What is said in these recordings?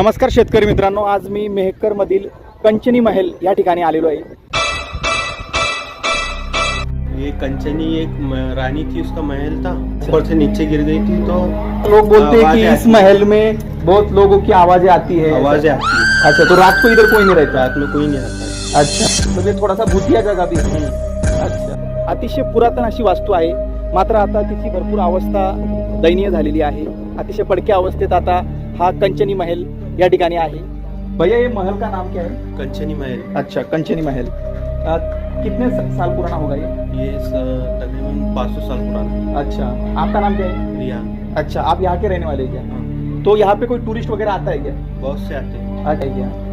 नमस्कार शेतकरी मित्रांनो आज मी मेहकर मधील कंचनी महल या ठिकाणी आलेलो आहे. ये कंचनी एक म- रानी थी उसका महल था। ऊपर से नीचे गिर गई थी तो लोग बोलते हैं कि आवाजें इस आती- महल में बहुत लोगों की आवाजें आती है। आवाजें आती है। अच्छा तो रात को इधर कोई नहीं रहता? रात में कोई नहीं आता अच्छा म्हणजे थोडासा भूतिया जगा भी है. अच्छा अतिशय पुरातन अशी वास्तू आहे. मात्र आता तिची भरपूर अवस्था दयनीय झालेली आहे. अतिशय पडक्या अवस्थेत आता हा कंचनी महल या ठिकाणी आहे? भैया ये महल का नाम क्या है? कंचनी महल. अच्छा कंचनी महल. कितने सा- साल पुराना होगा ये? ये स- तकरीबन पाँच सौ साल पुराना. है। अच्छा आपका नाम क्या है? रियान अच्छा आप यहाँ के रहने वाले हैं क्या? हाँ, तो यहाँ पे कोई टूरिस्ट वगैरह आता है क्या? बहुत से आते हैं. आता है क्या?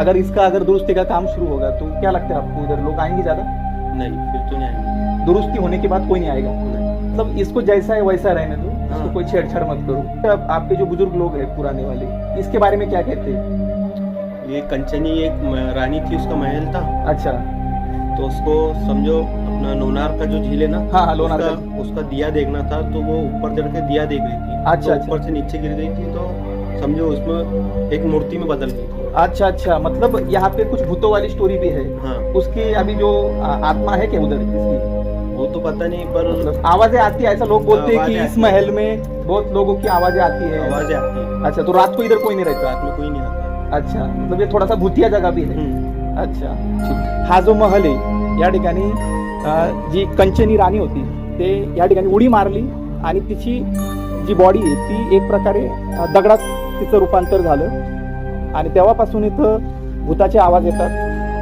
अगर इसका अगर दुरुस्ती का काम शुरू होगा तो क्या लगता है आपको इधर लोग आएँगे ज़्यादा? नहीं फिर तो नहीं आएँगे. दुरुस्ती होने के बाद कोई नहीं आएगा? नहीं। मतलब इसको जैसा है वैसा रहने दो. इसको। कोई छेड़छाड़ मत करो। अब आपके जो बुज़ुर्ग लोग हैं पुराने वाले इसके बारे में क्या कहते हैं? ये कंचनी एक रानी थी उसका महल था। अच्छा। तो उसको समझो अपना लोनार का जो झील है ना हाँ हाँ लोनार उसका, का। उसका दिया देखना था तो वो ऊपर चढ़ के दिया देख रही थी। अच्छा, तो अच्छा। ऊपर से नीचे गिर गई थी तो समझो उसमें एक मूर्ति में बदल गई अच्छा अच्छा। मतलब यहाँ पे कुछ भूतों वाली स्टोरी भी है। हाँ। उसकी अभी जो आत्मा है क्या उधर इसकी? वो तो पता नहीं पर आवाजें आती है ऐसा लोग बोलते हैं कि इस महल में बहुत लोगों की आवाजें आती है। आवाजें आती है। अच्छा तो रात को इधर कोई नहीं रहता? रात में कोई नहीं आता अच्छा मतलब ये थोडासा भूतिया जगा भी है। अच्छा हा जो महल आहे या ठिकाणी जी कंचनी राणी होती ते या ठिकाणी उडी मारली आणि तिची जी बॉडी आहे ती एक प्रकारे दगडात तिचं रूपांतर झालं. आणि तेव्हापासून इथं भूताचे आवाज येतात.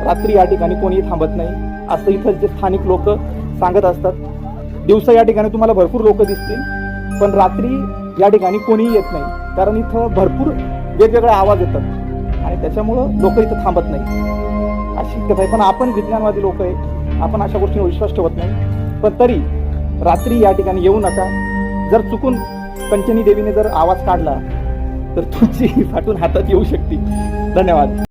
रात्री या ठिकाणी कोणीही थांबत नाही. असं इथं जे स्थानिक लोक सांगत असतात. दिवसा या ठिकाणी तुम्हाला भरपूर लोक दिसतील पण रात्री या ठिकाणी कोणीही येत नाही. कारण इथं भरपूर वेगवेगळे आवाज येतात. आणि त्याच्यामुळं लोक इथं थांबत नाही अशी कथा आहे. पण आपण विज्ञानवादी लोक आहे. आपण अशा गोष्टींवर विश्वास ठेवत नाही. पण तरी रात्री या ठिकाणी येऊ नका. जर चुकून पंचनी देवीने जर आवाज काढला तर तुमची फाटून हातात येऊ शकते धन्यवाद.